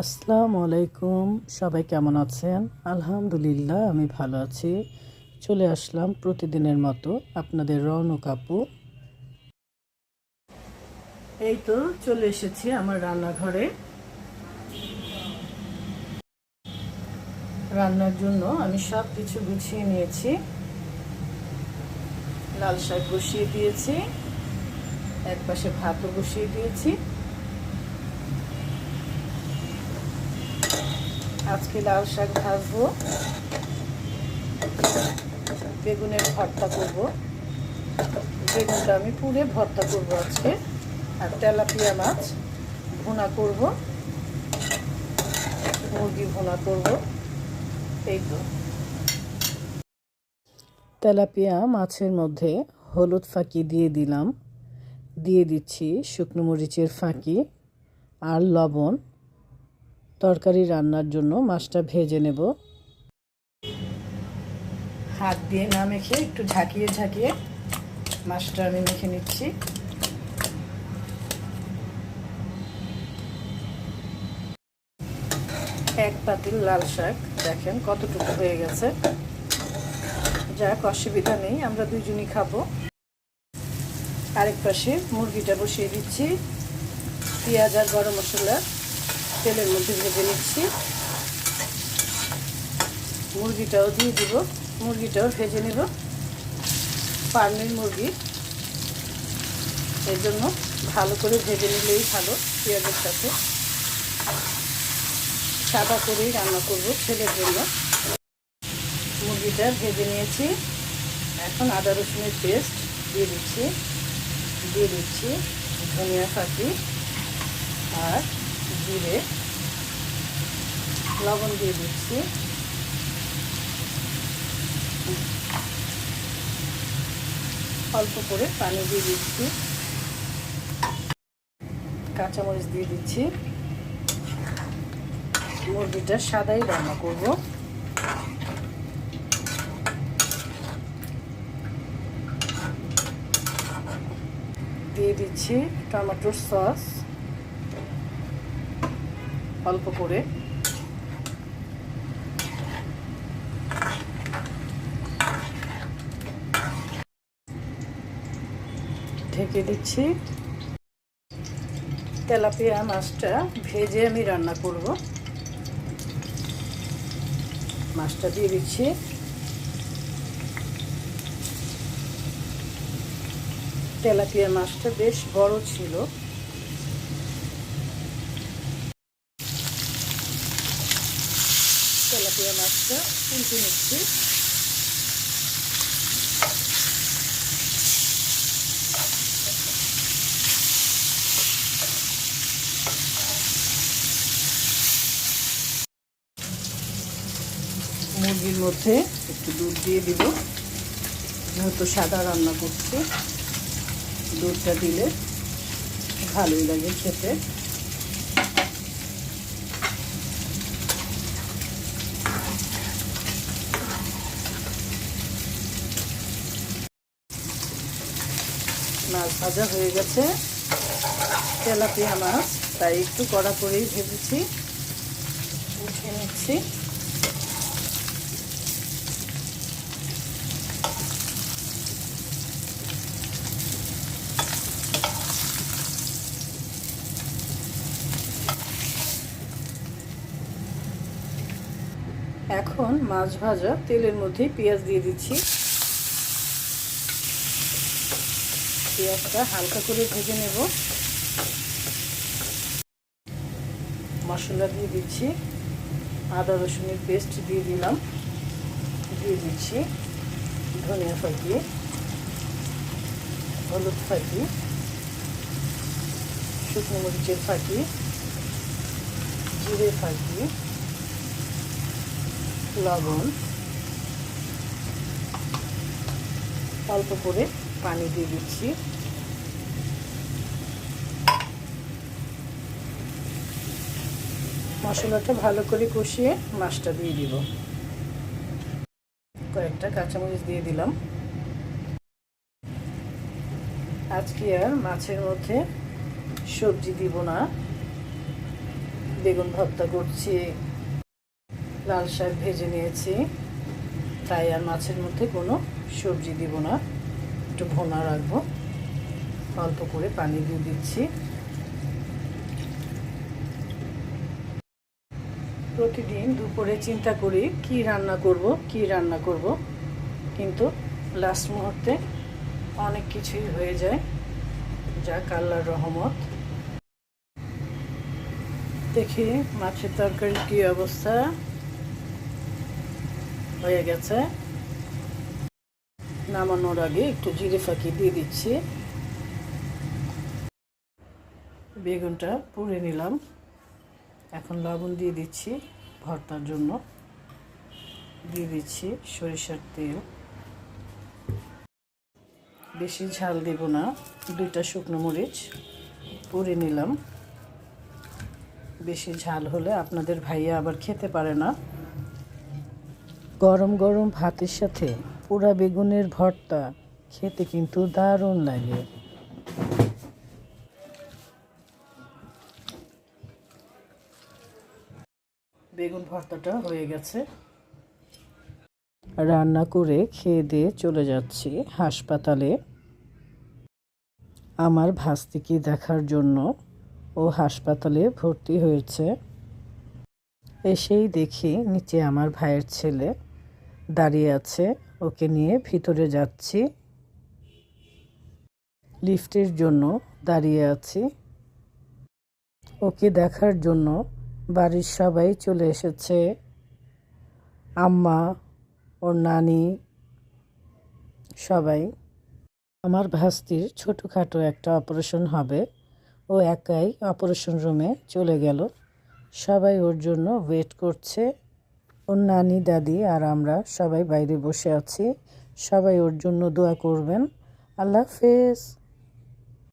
আসসালামু আলাইকুম। সবাই কেমন আছেন? আলহামদুলিল্লাহ, আমি ভালো আছি। চলে আসলাম প্রতিদিনের মতো আপনাদের রৌনক আপু এই তো চলে এসেছি আমার রান্নাঘরে। রান্নার জন্য আমি সব কিছু গুছিয়ে নিয়েছি। লাল শাক বসিয়ে দিয়েছি। এক পাশে ভাতও বসিয়ে দিয়েছি। আজকে লাল শাক ভাজবো। বেগুনের ভর্তা করব। বেগুনটা আমি পুরে ভর্তা করব আজকে। আর তেলাপিয়া মাছ ভুনা করব। মুরগি ভুনা করব। এই তো। তেলাপিয়া মাছের মধ্যে হলুদ ফাঁকি দিয়ে দিলাম। দিয়ে দিচ্ছি শুকনো মরিচের ফাঁকি আর লবণ। তরকারি রান্নার জন্য মাছটা ভেজে নেব। হাত দিয়ে না মেখে একটু ঝাঁকিয়ে ঝাঁকিয়ে মাছটা আমি মেখে নিচ্ছি। এক পাতিল লাল শাক, দেখেন কতটুকু হয়ে গেছে। যাক, অসুবিধা নেই, আমরা দুজনই খাব। আরেক পাশে মুরগিটা বসিয়ে দিচ্ছি। পেঁয়াজ আর গরম মশলা। তেলের মধ্যে ভেজে নিচ্ছি। মুরগিটাও দিয়ে দিব। মুরগিটাও ভেজে নেব। ফার্মের মুরগি। এর জন্য ভালো করে ভেজে নিলেই ভালো পেঁয়াজের সাথে। সাদা করেই রান্না করব ছেলের জন্য। মুরগিটা ভেজে নিয়েছি। এখন আদা রসুনের পেস্ট দিয়ে দিচ্ছি। দিয়ে দিচ্ছি ধনিয়া ফাঁকি আর জিরে লবণ দিয়ে দিচ্ছি। অল্প করে পানি দিয়ে দিচ্ছি। কাঁচামরিচ দিয়ে দিচ্ছি। মুরগিটা সাদাই রান্না করব। দিয়ে দিচ্ছি টমেটোর সস। অল্প করে। ঢেকে দিচ্ছি। তেলাপিয়া মাছটা ভেজে আমি রান্না করব। মাছটা দিয়ে দিচ্ছি। তেলাপিয়া মাছটা বেশ বড় ছিল। নিচ্ছি মুরগির মধ্যে একটু দুধ দিয়ে দিব। যেহেতু সাদা রান্না করছি, দুধটা দিলে ভালোই লাগে খেতে। মাছ ভাজা হয়ে গেছে। তেলাপিয়া মাছ, তাই একটু কড়া করেই ভেজেছি। উঠে নিচ্ছি। এখন মাছ ভাজা তেলের মধ্যে পেঁয়াজ দিয়ে দিচ্ছি। পেঁয়াজটা হালকা করে ভেজে নেব। মশলা দিয়ে দিচ্ছি। আদা, রসুনের পেস্ট দিয়ে দিলাম। দিয়ে দিচ্ছি ধনিয়া ফাঁকি হলুদ ফাঁকি শুকনো মরিচের ফাঁকি জিরে ফাঁকি লবণ। অল্প করে পানি দিয়ে দিচ্ছি। মশলাটা ভালো করে কষিয়ে মাছটা দিয়ে দিব। কয়েকটা কাঁচামরিচ দিয়ে দিলাম। আজকে আর মাছের মধ্যে সবজি দিব না। বেগুন ভর্তা করছি, লাল শাক ভেজে নিয়েছি। তাই আর মাছের মধ্যে কোনো সবজি দিব না। একটু ভোনা রাখব। অল্প করে পানি দিয়ে দিচ্ছি। প্রতিদিন দুপুরে চিন্তা করি, কি রান্না করব, কি রান্না করব। কিন্তু লাস্ট মুহূর্তে অনেক কিছুই হয়ে যায়, যা কাল্লার রহমত। দেখি মাছের তরকারির কি অবস্থা। হয়ে গেছে। নামানোর আগে একটু জিরে ফাঁকি দিয়ে দিচ্ছি। বেগুনটা পুড়ে নিলাম। এখন লবণ দিয়ে দিচ্ছি ভর্তার জন্য। দিয়ে দিচ্ছি সরিষার তেল। বেশি ঝাল দেব না, দুইটা শুকনো মরিচ পুড়ে নিলাম। বেশি ঝাল হলে আপনাদের ভাইয়া আবার খেতে পারে না। গরম গরম ভাতের সাথে পোড়া বেগুনের ভর্তা। খেতে কিন্তু দারুণ লাগে। বেগুন ভর্তাটা হয়ে গেছে। রান্না করে খেয়ে দিয়ে চলে যাচ্ছি হাসপাতালে। আমার ভাস্তিকে দেখার জন্য ও হাসপাতালে ভর্তি হয়েছে। এসেই দেখি নিচে আমার ভাইয়ের ছেলে। দাঁড়িয়ে আছে। ওকে নিয়ে ভিতরে যাচ্ছি। লিফটের জন্য দাঁড়িয়ে আছি। ওকে দেখার জন্য বাড়ির সবাই চলে এসেছে। আম্মা, ওর নানি, সবাই। আমার ভাস্তির ছোটোখাটো একটা অপারেশন হবে। ও একাই অপারেশন রুমে চলে গেল। সবাই ওর জন্য ওয়েট করছে। ওর নানি, দাদি আর আমরা সবাই বাইরে বসে আছি। সবাই ওর জন্য দোয়া করবেন। আল্লাহ হাফেজ।